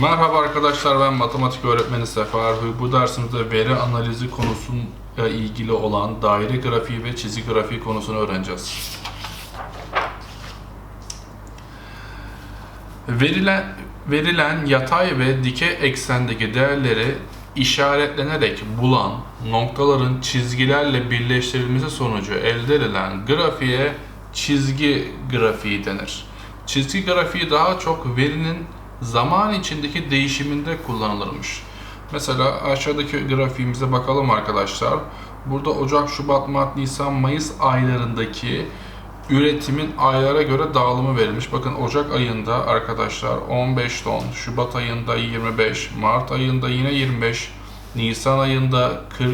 Merhaba arkadaşlar ben matematik öğretmeni Sefa Erhuy. Bu dersimizde veri analizi konusuyla ilgili olan daire grafiği ve çizgi grafiği konusunu öğreneceğiz. Verilen verilen yatay ve dikey eksendeki değerleri işaretlenerek bulan noktaların çizgilerle birleştirilmesi sonucu elde edilen grafiğe çizgi grafiği denir. Çizgi grafiği daha çok verinin zaman içindeki değişiminde kullanılırmış. Mesela aşağıdaki grafiğimize bakalım arkadaşlar. Burada Ocak, Şubat, Mart, Nisan, Mayıs aylarındaki üretimin aylara göre dağılımı verilmiş. Bakın Ocak ayında arkadaşlar 15 ton, Şubat ayında 25, Mart ayında yine 25, Nisan ayında 40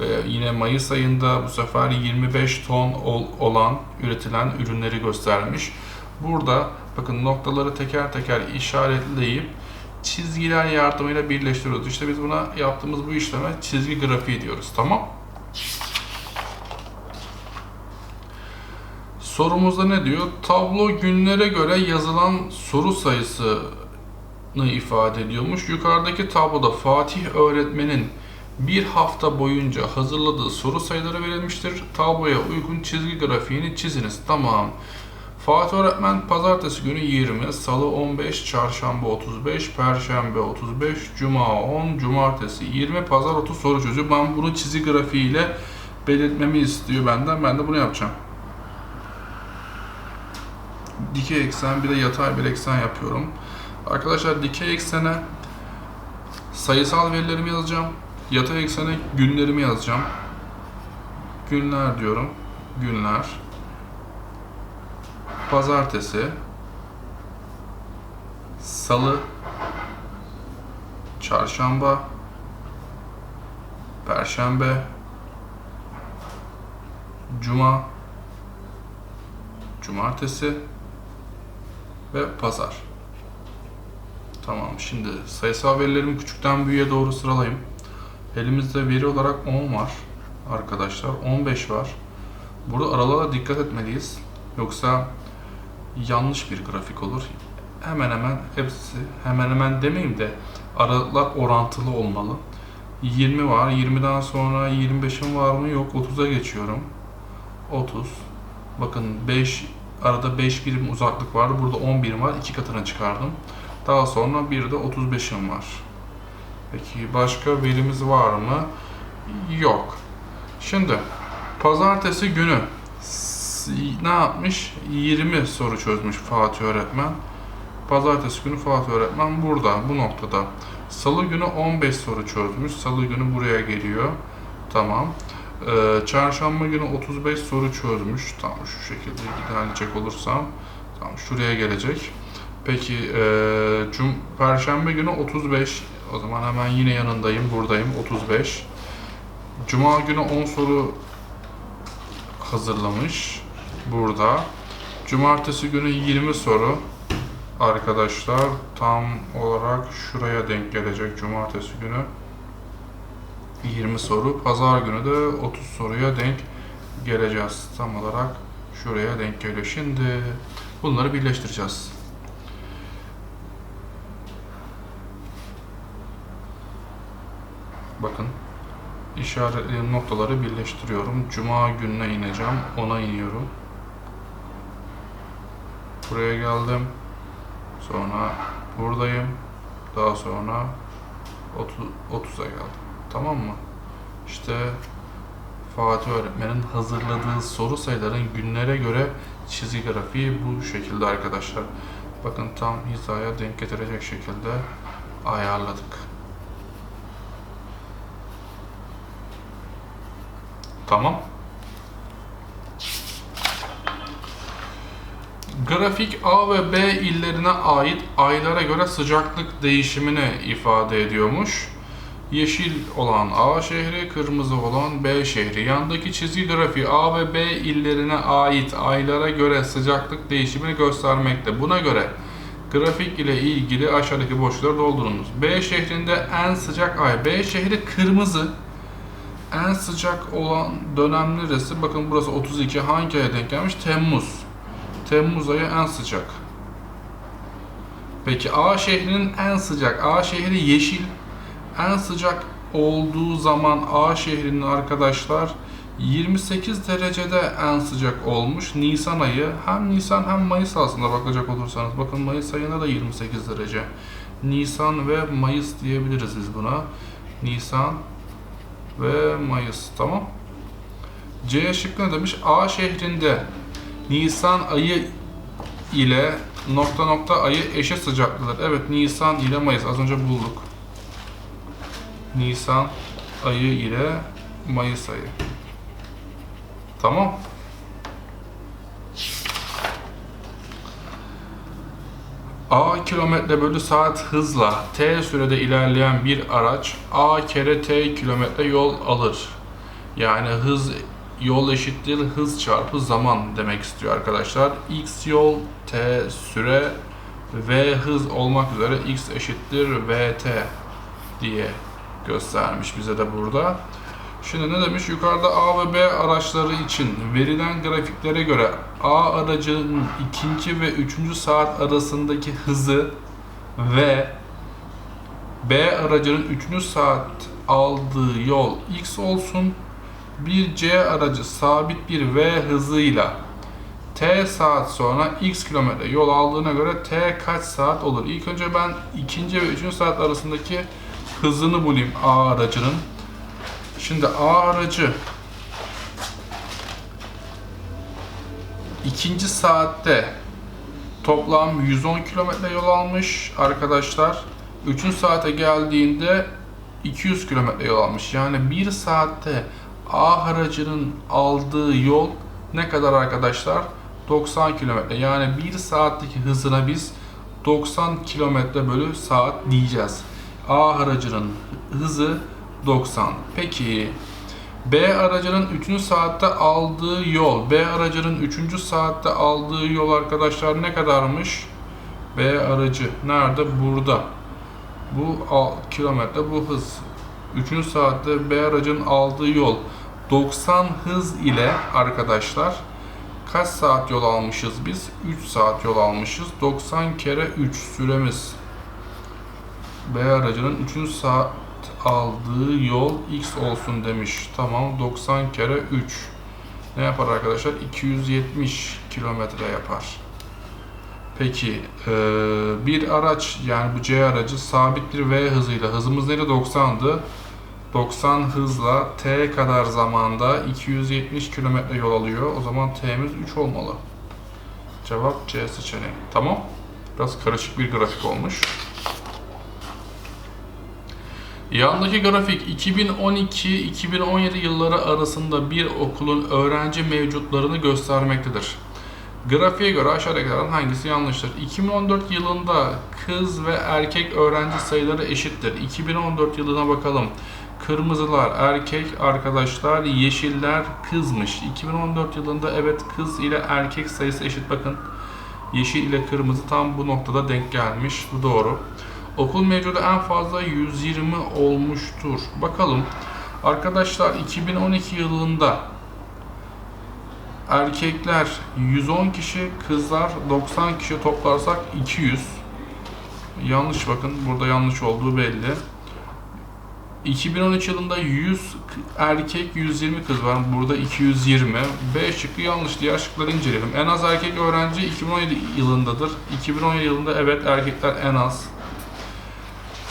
ve yine Mayıs ayında bu sefer 25 ton ol- olan üretilen ürünleri göstermiş. Burada bakın noktaları teker teker işaretleyip çizgiler yardımıyla birleştiriyoruz. İşte biz buna yaptığımız bu işleme çizgi grafiği diyoruz. Tamam? Sorumuzda ne diyor? Tablo günlere göre yazılan soru sayısını ifade ediyormuş. Yukarıdaki tabloda Fatih öğretmenin bir hafta boyunca hazırladığı soru sayıları verilmiştir. Tabloya uygun çizgi grafiğini çiziniz. Tamam. Fatih öğretmen pazartesi günü 20, salı 15, çarşamba 35, perşembe 35, cuma 10, cumartesi 20, pazar 30 soru çözüyor. Ben bunu çizgi grafiğiyle belirtmemi istiyor benden. Ben de bunu yapacağım dikey eksen bir de yatay bir eksen yapıyorum. Arkadaşlar dikey eksene sayısal verilerimi yazacağım. Yatay eksene günlerimi yazacağım. Günler diyorum. Günler. Pazartesi. Salı. Çarşamba. Perşembe. Cuma. Cumartesi ve pazar. Tamam şimdi sayısal verilerimi küçükten büyüğe doğru sıralayayım. Elimizde veri olarak 10 var arkadaşlar. 15 var. Burada aralara dikkat etmeliyiz. Yoksa yanlış bir grafik olur. Hemen hemen hepsi hemen hemen demeyeyim de aralıklar orantılı olmalı. 20 var. 20'den sonra 25'im var mı? Yok. 30'a geçiyorum. 30. Bakın 5 arada 5 birim uzaklık vardı. Burada 10 birim var. 2 katına çıkardım. Daha sonra bir de 35'im var. Peki başka verimiz var mı? Yok. Şimdi pazartesi günü ne yapmış? 20 soru çözmüş Fatih öğretmen. Pazartesi günü Fatih öğretmen burada, bu noktada. Salı günü 15 soru çözmüş. Salı günü buraya geliyor. Tamam. Ee, çarşamba günü 35 soru çözmüş. Tamam şu şekilde ilerleyecek olursam. Tamam şuraya gelecek. Peki e, cum Perşembe günü 35. O zaman hemen yine yanındayım. Buradayım. 35. Cuma günü 10 soru hazırlamış. Burada. Cumartesi günü 20 soru. Arkadaşlar tam olarak şuraya denk gelecek cumartesi günü. 20 soru. Pazar günü de 30 soruya denk geleceğiz. Tam olarak şuraya denk geliyor. Şimdi bunları birleştireceğiz. Bakın işaretlediğim noktaları birleştiriyorum. Cuma gününe ineceğim. Ona iniyorum. Buraya geldim. Sonra buradayım. Daha sonra 30 30'a geldim. Tamam mı? İşte Fatih öğretmenin hazırladığı soru sayıların günlere göre çizgi grafiği bu şekilde arkadaşlar. Bakın tam hizaya denk getirecek şekilde ayarladık. Tamam. Grafik A ve B illerine ait aylara göre sıcaklık değişimini ifade ediyormuş. Yeşil olan A şehri, kırmızı olan B şehri. Yandaki çizgi grafiği A ve B illerine ait aylara göre sıcaklık değişimini göstermekte. Buna göre grafik ile ilgili aşağıdaki boşlukları doldurunuz. B şehrinde en sıcak ay. B şehri kırmızı. En sıcak olan dönem neresi? Bakın burası 32. Hangi aya denk gelmiş? Temmuz. Temmuz ayı en sıcak. Peki A şehrinin en sıcak, A şehri yeşil, en sıcak olduğu zaman A şehrinin arkadaşlar 28 derecede en sıcak olmuş Nisan ayı. Hem Nisan hem Mayıs aslında bakacak olursanız. Bakın Mayıs ayında da 28 derece. Nisan ve Mayıs diyebiliriz biz buna. Nisan ve Mayıs. Tamam. C şıkkı ne demiş? A şehrinde Nisan ayı ile nokta nokta ayı eşit sıcaklıdır. Evet Nisan ile Mayıs az önce bulduk. Nisan ayı ile Mayıs ayı. Tamam. A kilometre bölü saat hızla t sürede ilerleyen bir araç A kere t kilometre yol alır. Yani hız yol eşittir hız çarpı zaman demek istiyor arkadaşlar. X yol t süre v hız olmak üzere x eşittir vt diye göstermiş bize de burada. Şimdi ne demiş? Yukarıda A ve B araçları için verilen grafiklere göre A aracının ikinci ve üçüncü saat arasındaki hızı ve B aracının üçüncü saat aldığı yol x olsun. Bir C aracı sabit bir V hızıyla T saat sonra X kilometre yol aldığına göre T kaç saat olur? İlk önce ben ikinci ve üçüncü saat arasındaki hızını bulayım A aracının. Şimdi A aracı ikinci saatte toplam 110 kilometre yol almış arkadaşlar. Üçüncü saate geldiğinde 200 kilometre yol almış. Yani bir saatte A aracının aldığı yol ne kadar arkadaşlar? 90 kilometre. Yani bir saatteki hızına biz 90 kilometre bölü saat diyeceğiz. A aracının hızı 90. Peki B aracının 3. saatte aldığı yol, B aracının 3. saatte aldığı yol arkadaşlar ne kadarmış? B aracı nerede? Burada. Bu kilometre bu hız. 3. saatte B aracının aldığı yol 90 hız ile arkadaşlar kaç saat yol almışız biz? 3 saat yol almışız. 90 kere 3 süremiz. B aracının 3. saat aldığı yol x olsun demiş. Tamam 90 kere 3. Ne yapar arkadaşlar? 270 kilometre yapar. Peki eee, bir araç yani bu C aracı sabit bir V hızıyla hızımız neydi 90'dı. 90 hızla T kadar zamanda 270 kilometre yol alıyor. O zaman T'miz 3 olmalı. Cevap C seçeneği. Tamam. Biraz karışık bir grafik olmuş. Yandaki grafik 2012-2017 yılları arasında bir okulun öğrenci mevcutlarını göstermektedir. Grafiğe göre aşağıdakilerden hangisi yanlıştır? 2014 yılında kız ve erkek öğrenci sayıları eşittir. 2014 yılına bakalım. Kırmızılar erkek arkadaşlar, yeşiller kızmış. 2014 yılında evet kız ile erkek sayısı eşit bakın. Yeşil ile kırmızı tam bu noktada denk gelmiş. Bu doğru. Okul mevcudu en fazla 120 olmuştur. Bakalım. Arkadaşlar 2012 yılında erkekler 110 kişi, kızlar 90 kişi toplarsak 200. Yanlış bakın. Burada yanlış olduğu belli. 2013 yılında 100 erkek 120 kız var. Burada 220. B şıkkı yanlış. Diğer şıkları inceleyelim. En az erkek öğrenci 2017 yılındadır. 2017 yılında evet erkekler en az.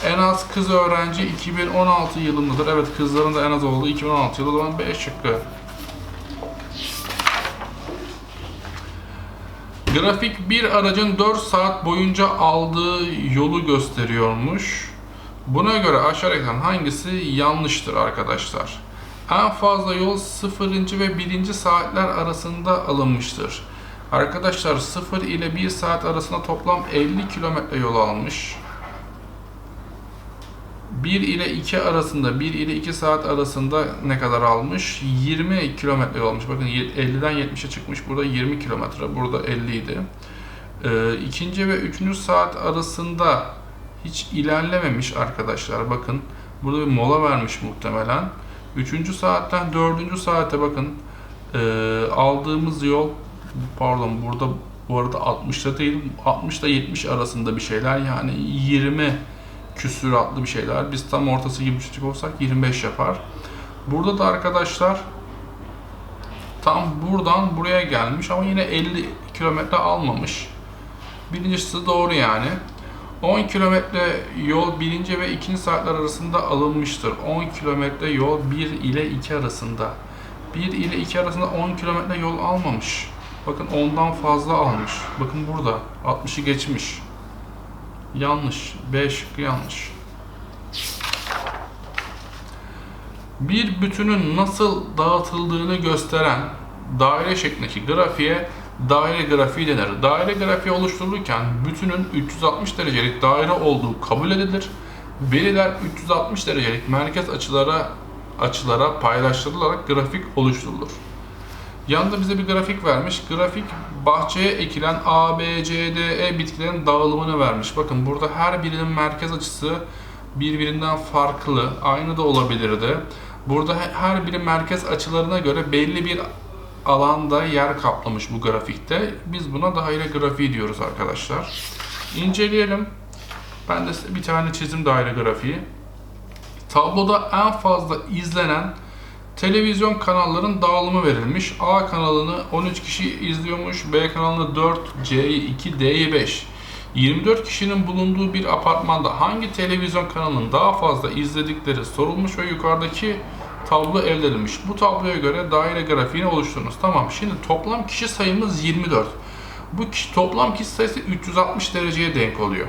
En az kız öğrenci 2016 yılındadır. Evet kızların da en az olduğu 2016 yılı. O zaman B şıkkı. Grafik bir aracın 4 saat boyunca aldığı yolu gösteriyormuş. Buna göre aşağıdakilerden hangisi yanlıştır arkadaşlar? En fazla yol 0. ve 1. saatler arasında alınmıştır. Arkadaşlar 0 ile 1 saat arasında toplam 50 kilometre yol almış. 1 ile 2 arasında 1 ile 2 saat arasında ne kadar almış? 20 kilometre olmuş. Bakın 50'den 70'e çıkmış. Burada 20 kilometre. Burada 50 idi. Ee, ikinci ve üçüncü saat arasında hiç ilerlememiş arkadaşlar. Bakın burada bir mola vermiş muhtemelen. Üçüncü saatten dördüncü saate bakın. Ee, aldığımız yol pardon burada Bu arada 60'da değil 60 ile 70 arasında bir şeyler yani 20 küsuratlı bir şeyler. Biz tam ortası gibi düşecek olsak 25 yapar. Burada da arkadaşlar tam buradan buraya gelmiş ama yine 50 kilometre almamış. Birincisi doğru yani. 10 kilometre yol birinci ve ikinci saatler arasında alınmıştır. 10 kilometre yol 1 ile 2 arasında. 1 ile 2 arasında 10 kilometre yol almamış. Bakın 10'dan fazla almış. Bakın burada 60'ı geçmiş. Yanlış. B şıkkı yanlış. Bir bütünün nasıl dağıtıldığını gösteren daire şeklindeki grafiğe daire grafiği denir. Daire grafiği oluşturulurken bütünün 360 derecelik daire olduğu kabul edilir. Veriler 360 derecelik merkez açılara açılara paylaştırılarak grafik oluşturulur. Yanında bize bir grafik vermiş. Grafik bahçeye ekilen A, B, C, D, E bitkilerin dağılımını vermiş. Bakın burada her birinin merkez açısı birbirinden farklı. Aynı da olabilirdi. Burada he- her biri merkez açılarına göre belli bir alanda yer kaplamış bu grafikte. Biz buna daire grafiği diyoruz arkadaşlar. İnceleyelim. Ben de bir tane çizim daire grafiği. Tabloda en fazla izlenen televizyon kanalların dağılımı verilmiş. A kanalını 13 kişi izliyormuş, B kanalını 4, C'yi 2, D'yi 5. 24 kişinin bulunduğu bir apartmanda hangi televizyon kanalının daha fazla izledikleri sorulmuş ve yukarıdaki tablo elde edilmiş. Bu tabloya göre daire grafiğini oluşturunuz. Tamam şimdi toplam kişi sayımız 24. Bu kişi, toplam kişi sayısı 360 dereceye denk oluyor.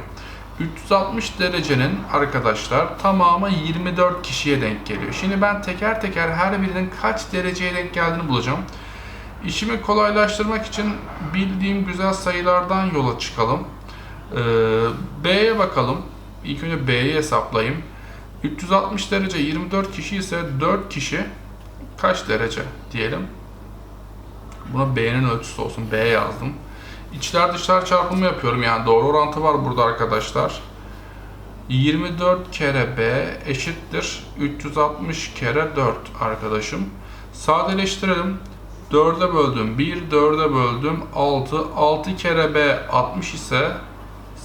360 derecenin arkadaşlar tamamı 24 kişiye denk geliyor. Şimdi ben teker teker her birinin kaç dereceye denk geldiğini bulacağım. İşimi kolaylaştırmak için bildiğim güzel sayılardan yola çıkalım. Ee, B'ye bakalım. İlk önce B'yi hesaplayayım. 360 derece 24 kişi ise 4 kişi kaç derece diyelim. Buna B'nin ölçüsü olsun. B yazdım. İçler dışlar çarpımı yapıyorum. Yani doğru orantı var burada arkadaşlar. 24 kere B eşittir 360 kere 4 arkadaşım. Sadeleştirelim. 4'e böldüm 1, 4'e böldüm 6. 6 kere B 60 ise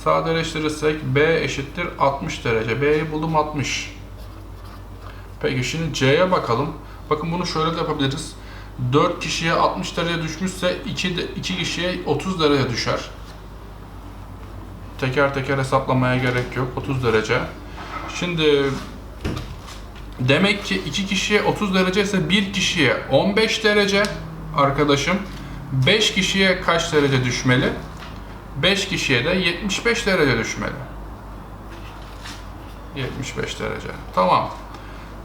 sadeleştirirsek B eşittir 60 derece. B'yi buldum 60. Peki şimdi C'ye bakalım. Bakın bunu şöyle de yapabiliriz. 4 kişiye 60 derece düşmüşse 2, 2 kişiye 30 derece düşer. Teker teker hesaplamaya gerek yok. 30 derece. Şimdi demek ki 2 kişiye 30 derece ise 1 kişiye 15 derece arkadaşım. 5 kişiye kaç derece düşmeli? 5 kişiye de 75 derece düşmeli. 75 derece. Tamam.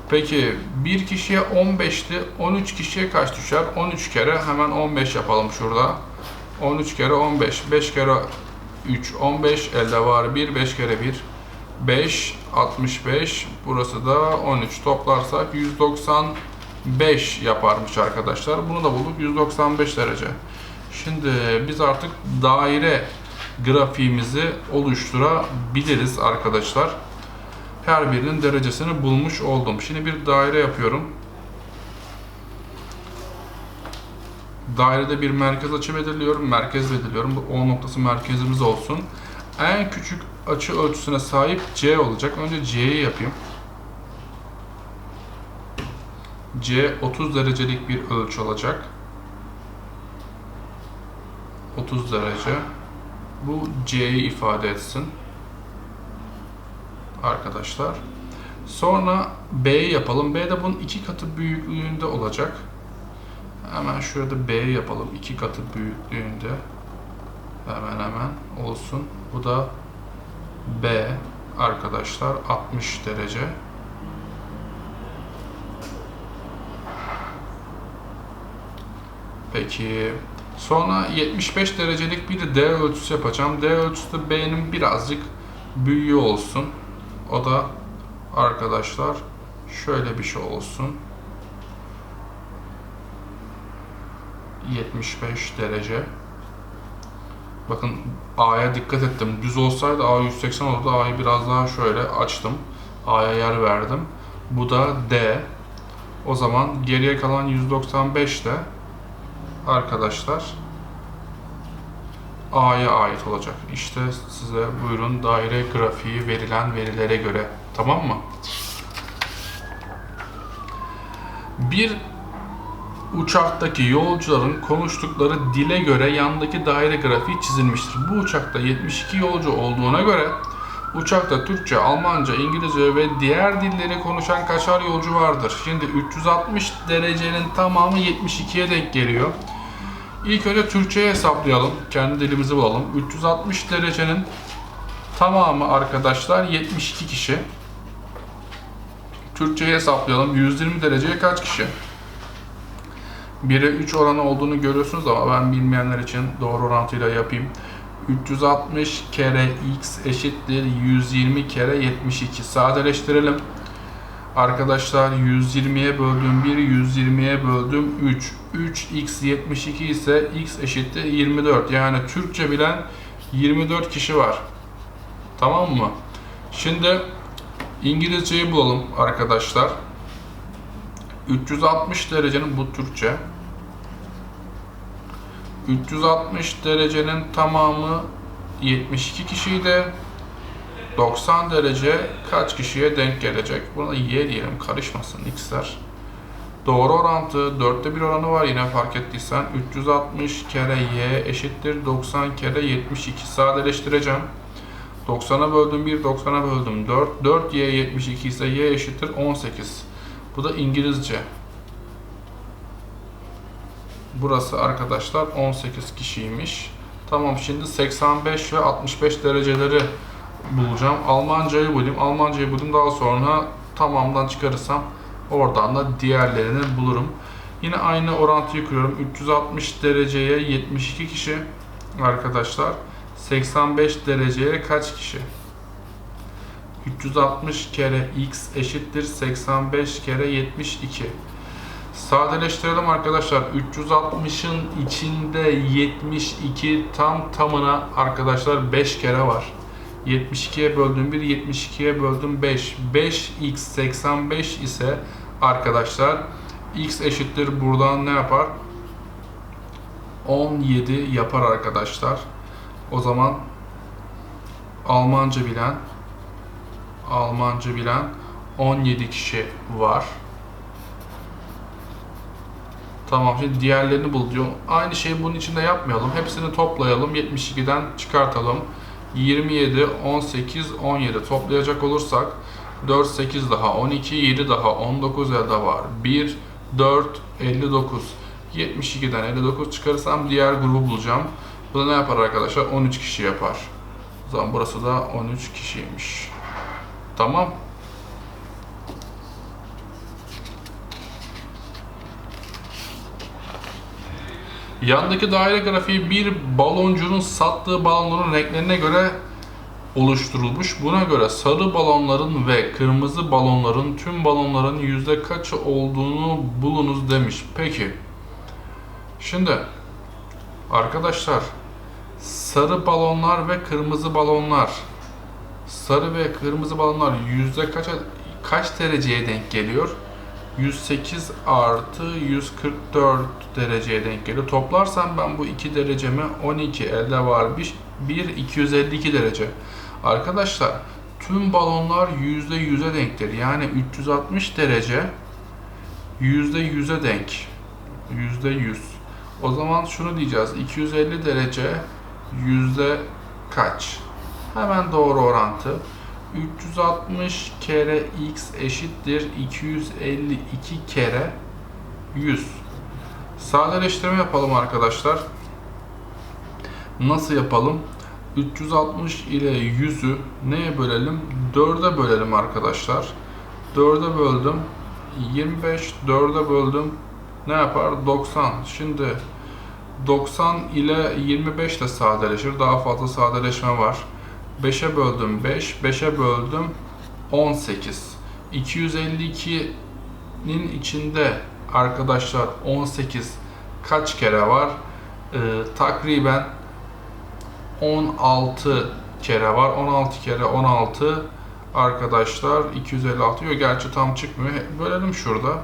Peki bir kişiye 15'ti. 13 kişiye kaç düşer? 13 kere hemen 15 yapalım şurada. 13 kere 15. 5 kere 3 15 elde var 1 5 kere 1 5 65 burası da 13 toplarsak 195 yaparmış arkadaşlar. Bunu da bulduk 195 derece. Şimdi biz artık daire grafiğimizi oluşturabiliriz arkadaşlar her birinin derecesini bulmuş oldum. Şimdi bir daire yapıyorum. Dairede bir merkez açı belirliyorum. Merkez belirliyorum. Bu O noktası merkezimiz olsun. En küçük açı ölçüsüne sahip C olacak. Önce C'yi yapayım. C 30 derecelik bir ölçü olacak. 30 derece. Bu C'yi ifade etsin arkadaşlar. Sonra B yapalım. B de bunun iki katı büyüklüğünde olacak. Hemen şurada B yapalım. iki katı büyüklüğünde. Hemen hemen olsun. Bu da B arkadaşlar 60 derece. Peki sonra 75 derecelik bir D ölçüsü yapacağım. D ölçüsü de B'nin birazcık büyüğü olsun. O da arkadaşlar şöyle bir şey olsun. 75 derece. Bakın A'ya dikkat ettim. Düz olsaydı A 180 olurdu. A'yı biraz daha şöyle açtım. A'ya yer verdim. Bu da D. O zaman geriye kalan 195 de arkadaşlar A'ya ait olacak. İşte size buyurun daire grafiği verilen verilere göre. Tamam mı? Bir uçaktaki yolcuların konuştukları dile göre yandaki daire grafiği çizilmiştir. Bu uçakta 72 yolcu olduğuna göre uçakta Türkçe, Almanca, İngilizce ve diğer dilleri konuşan kaçar yolcu vardır? Şimdi 360 derecenin tamamı 72'ye denk geliyor. İlk önce Türkçe'ye hesaplayalım. Kendi dilimizi bulalım. 360 derecenin tamamı arkadaşlar 72 kişi. Türkçe'ye hesaplayalım. 120 dereceye kaç kişi? 1'e 3 oranı olduğunu görüyorsunuz ama ben bilmeyenler için doğru orantıyla yapayım. 360 kere x eşittir 120 kere 72. Sadeleştirelim. Arkadaşlar 120'ye böldüm 1, 120'ye böldüm 3. 3x 72 ise x eşittir 24. Yani Türkçe bilen 24 kişi var. Tamam mı? Şimdi İngilizceyi bulalım arkadaşlar. 360 derecenin bu Türkçe. 360 derecenin tamamı 72 kişiydi. 90 derece kaç kişiye denk gelecek? Buna y diyelim karışmasın x'ler. Doğru orantı 4'te 1 oranı var yine fark ettiysen. 360 kere y eşittir 90 kere 72. Sadeleştireceğim. 90'a böldüm 1, 90'a böldüm 4. 4y 72 ise y eşittir 18. Bu da İngilizce. Burası arkadaşlar 18 kişiymiş. Tamam şimdi 85 ve 65 dereceleri bulacağım. Almancayı bulayım. Almancayı bulayım daha sonra tamamdan çıkarırsam oradan da diğerlerini bulurum. Yine aynı orantıyı kuruyorum. 360 dereceye 72 kişi arkadaşlar. 85 dereceye kaç kişi? 360 kere x eşittir 85 kere 72. Sadeleştirelim arkadaşlar. 360'ın içinde 72 tam tamına arkadaşlar 5 kere var. 72'ye böldüm 1, 72'ye böldüm 5. 5x 85 ise arkadaşlar x eşittir buradan ne yapar? 17 yapar arkadaşlar. O zaman Almanca bilen Almanca bilen 17 kişi var. Tamam şimdi diğerlerini bul diyor. Aynı şeyi bunun içinde yapmayalım. Hepsini toplayalım. 72'den çıkartalım. 27, 18, 17 toplayacak olursak 4, 8 daha 12, 7 daha 19 elde var. 1, 4, 59. 72'den 59 çıkarırsam diğer grubu bulacağım. Bu da ne yapar arkadaşlar? 13 kişi yapar. O zaman burası da 13 kişiymiş. Tamam. Yandaki daire grafiği bir baloncunun sattığı balonların renklerine göre oluşturulmuş. Buna göre sarı balonların ve kırmızı balonların tüm balonların yüzde kaçı olduğunu bulunuz demiş. Peki. Şimdi arkadaşlar sarı balonlar ve kırmızı balonlar sarı ve kırmızı balonlar yüzde kaça kaç dereceye denk geliyor? 108 artı 144 dereceye denk geliyor. Toplarsam ben bu 2 derecemi 12 elde var. 1, 1 252 derece. Arkadaşlar tüm balonlar %100'e denktir. Yani 360 derece %100'e denk. %100. O zaman şunu diyeceğiz. 250 derece yüzde kaç? Hemen doğru orantı. 360 kere x eşittir 252 kere 100. Sadeleştirme yapalım arkadaşlar. Nasıl yapalım? 360 ile 100'ü neye bölelim? 4'e bölelim arkadaşlar. 4'e böldüm. 25 4'e böldüm. Ne yapar? 90. Şimdi 90 ile 25 de sadeleşir. Daha fazla sadeleşme var. 5'e böldüm 5, 5'e böldüm 18. 252'nin içinde arkadaşlar 18 kaç kere var? Ee, takriben 16 kere var. 16 kere 16 arkadaşlar 256 yok gerçi tam çıkmıyor. Bölelim şurada.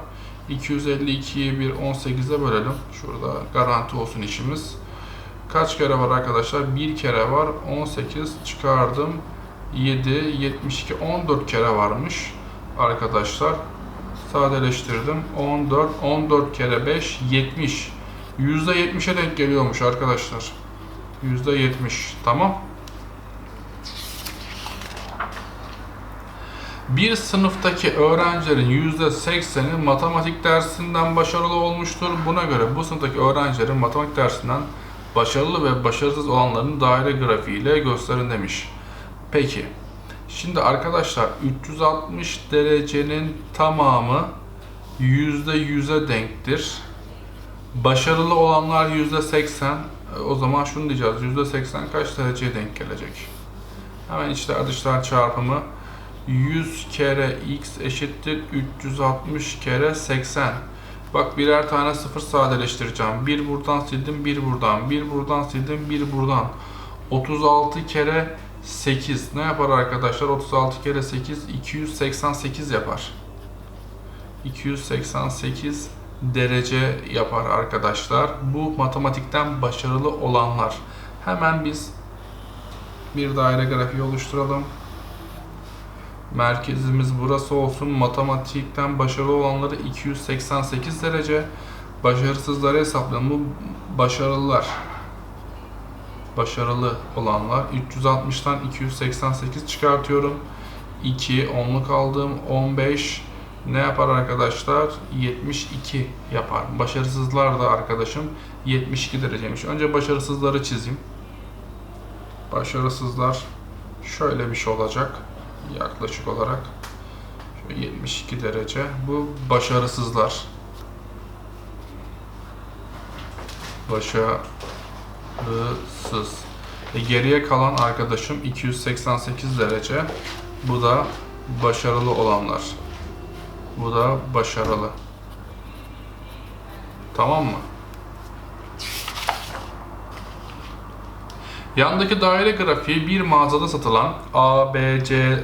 252'yi bir 18'e bölelim. Şurada garanti olsun işimiz. Kaç kere var arkadaşlar? Bir kere var. 18 çıkardım. 7, 72, 14 kere varmış arkadaşlar. Sadeleştirdim. 14, 14 kere 5, 70. %70'e denk geliyormuş arkadaşlar. %70. Tamam. Bir sınıftaki öğrencilerin %80'i matematik dersinden başarılı olmuştur. Buna göre bu sınıftaki öğrencilerin matematik dersinden başarılı ve başarısız olanların daire grafiğiyle gösterin demiş. Peki. Şimdi arkadaşlar 360 derecenin tamamı %100'e denktir. Başarılı olanlar %80. E, O zaman şunu diyeceğiz. %80 kaç dereceye denk gelecek? Hemen içler dışlar çarpımı 100 kere x eşittir 360 kere 80. Bak birer tane sıfır sadeleştireceğim. Bir buradan sildim, bir buradan, bir buradan sildim, bir buradan. 36 kere 8 ne yapar arkadaşlar? 36 kere 8 288 yapar. 288 derece yapar arkadaşlar. Bu matematikten başarılı olanlar. Hemen biz bir daire grafiği oluşturalım. Merkezimiz burası olsun. Matematikten başarılı olanları 288 derece. Başarısızları hesaplayalım. Bu başarılılar. Başarılı olanlar 360'tan 288 çıkartıyorum. 2 onluk aldım. 15 ne yapar arkadaşlar? 72 yapar. Başarısızlar da arkadaşım 72 dereceymiş. Önce başarısızları çizeyim. Başarısızlar şöyle bir şey olacak yaklaşık olarak. Şöyle 72 derece. Bu başarısızlar. Başarısız. E geriye kalan arkadaşım 288 derece. Bu da başarılı olanlar. Bu da başarılı. Tamam mı? Yandaki daire grafiği bir mağazada satılan A, B, C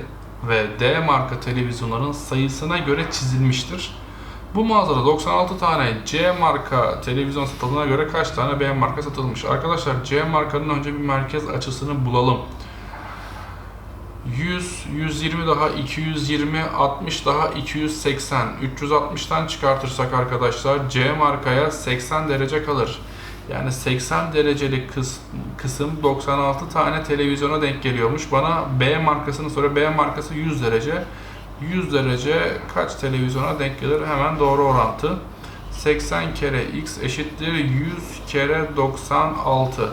ve D marka televizyonların sayısına göre çizilmiştir. Bu mağazada 96 tane C marka televizyon satıldığına göre kaç tane B marka satılmış? Arkadaşlar C markanın önce bir merkez açısını bulalım. 100, 120 daha 220, 60 daha 280. 360'tan çıkartırsak arkadaşlar C markaya 80 derece kalır. Yani 80 derecelik kıs, kısım 96 tane televizyona denk geliyormuş. Bana B markasını soruyor. B markası 100 derece. 100 derece kaç televizyona denk gelir? Hemen doğru orantı. 80 kere x eşittir 100 kere 96.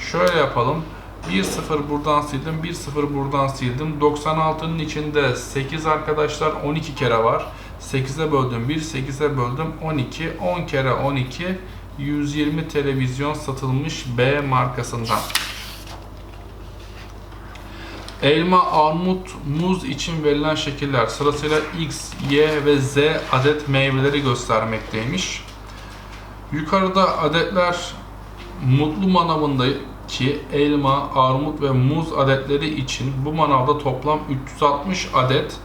Şöyle yapalım. 1 0 buradan sildim, 1 0 buradan sildim. 96'nın içinde 8 arkadaşlar 12 kere var. 8'e böldüm 1, 8'e böldüm 12. 10 kere 12 120 televizyon satılmış B markasından. Elma, armut, muz için verilen şekiller sırasıyla X, Y ve Z adet meyveleri göstermekteymiş. Yukarıda adetler mutlu manavındaki elma, armut ve muz adetleri için bu manavda toplam 360 adet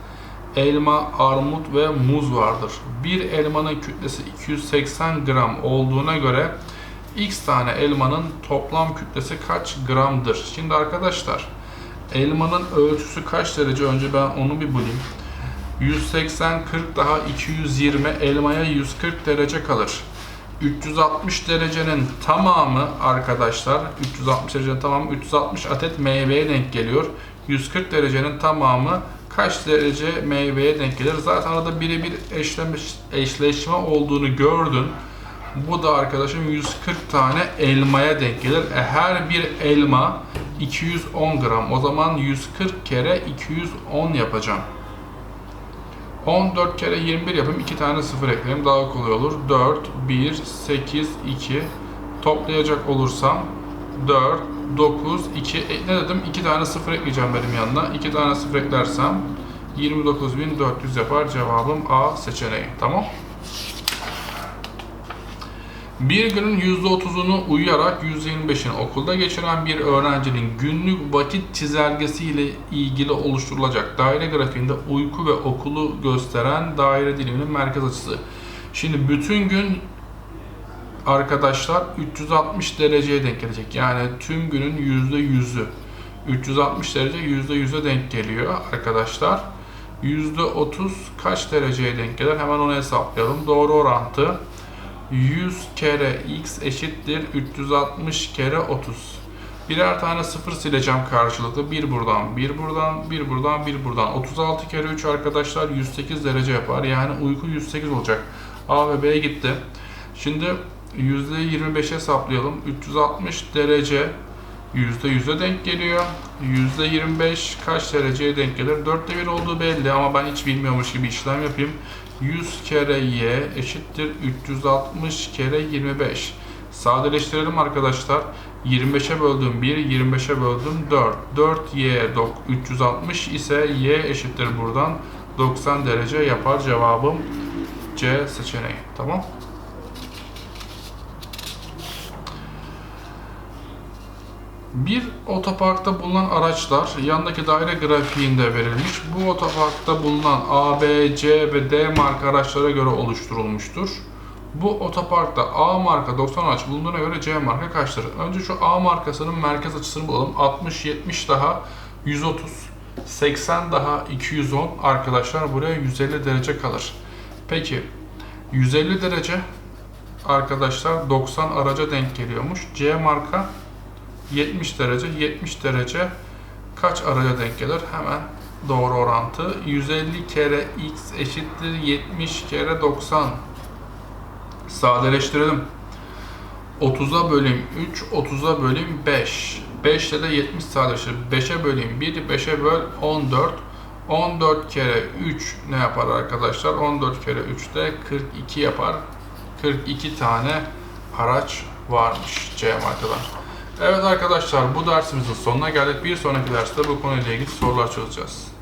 elma, armut ve muz vardır. Bir elmanın kütlesi 280 gram olduğuna göre x tane elmanın toplam kütlesi kaç gramdır? Şimdi arkadaşlar elmanın ölçüsü kaç derece? Önce ben onu bir bulayım. 180, 40 daha 220 elmaya 140 derece kalır. 360 derecenin tamamı arkadaşlar 360 derecenin tamamı 360 adet meyveye denk geliyor. 140 derecenin tamamı kaç derece meyveye denk gelir? Zaten arada birebir eşlemiş, eşleşme olduğunu gördün. Bu da arkadaşım 140 tane elmaya denk gelir. E, her bir elma 210 gram. O zaman 140 kere 210 yapacağım. 14 kere 21 yapayım. 2 tane sıfır ekleyelim. Daha kolay olur. 4, 1, 8, 2. Toplayacak olursam 4, 9, 2. E, ne dedim? 2 tane sıfır ekleyeceğim benim yanına. 2 tane sıfır eklersem 29.400 yapar. Cevabım A seçeneği. Tamam. Bir günün %30'unu uyuyarak %25'ini okulda geçiren bir öğrencinin günlük vakit çizelgesi ile ilgili oluşturulacak daire grafiğinde uyku ve okulu gösteren daire diliminin merkez açısı. Şimdi bütün gün arkadaşlar 360 dereceye denk gelecek. Yani tüm günün %100'ü 360 derece %100'e denk geliyor arkadaşlar. %30 kaç dereceye denk gelir? Hemen onu hesaplayalım. Doğru orantı 100 kere x eşittir 360 kere 30. Birer tane sıfır sileceğim karşılıklı. Bir buradan, bir buradan, bir buradan, bir buradan. 36 kere 3 arkadaşlar 108 derece yapar. Yani uyku 108 olacak. A ve B gitti. Şimdi %25 hesaplayalım. 360 derece %100'e denk geliyor. %25 kaç dereceye denk gelir? 4'te 1 olduğu belli ama ben hiç bilmiyormuş gibi işlem yapayım. 100 kere y eşittir 360 kere 25. Sadeleştirelim arkadaşlar. 25'e böldüm 1, 25'e böldüm 4. 4y dok- 360 ise y eşittir buradan 90 derece yapar cevabım C seçeneği. Tamam. Bir otoparkta bulunan araçlar yandaki daire grafiğinde verilmiş. Bu otoparkta bulunan A, B, C ve D marka araçlara göre oluşturulmuştur. Bu otoparkta A marka 90 araç bulunduğuna göre C marka kaçtır? Önce şu A markasının merkez açısını bulalım. 60, 70 daha 130, 80 daha 210 arkadaşlar buraya 150 derece kalır. Peki 150 derece arkadaşlar 90 araca denk geliyormuş. C marka 70 derece, 70 derece kaç araca denk gelir? Hemen doğru orantı. 150 kere x eşittir 70 kere 90. Sadeleştirelim. 30'a böleyim 3, 30'a böleyim 5. 5 ile de 70 sadeleştirir. 5'e böleyim 1, 5'e böl 14. 14 kere 3 ne yapar arkadaşlar? 14 kere 3 de 42 yapar. 42 tane araç varmış C markadan. Evet arkadaşlar bu dersimizin sonuna geldik. Bir sonraki derste bu konuyla ilgili sorular çözeceğiz.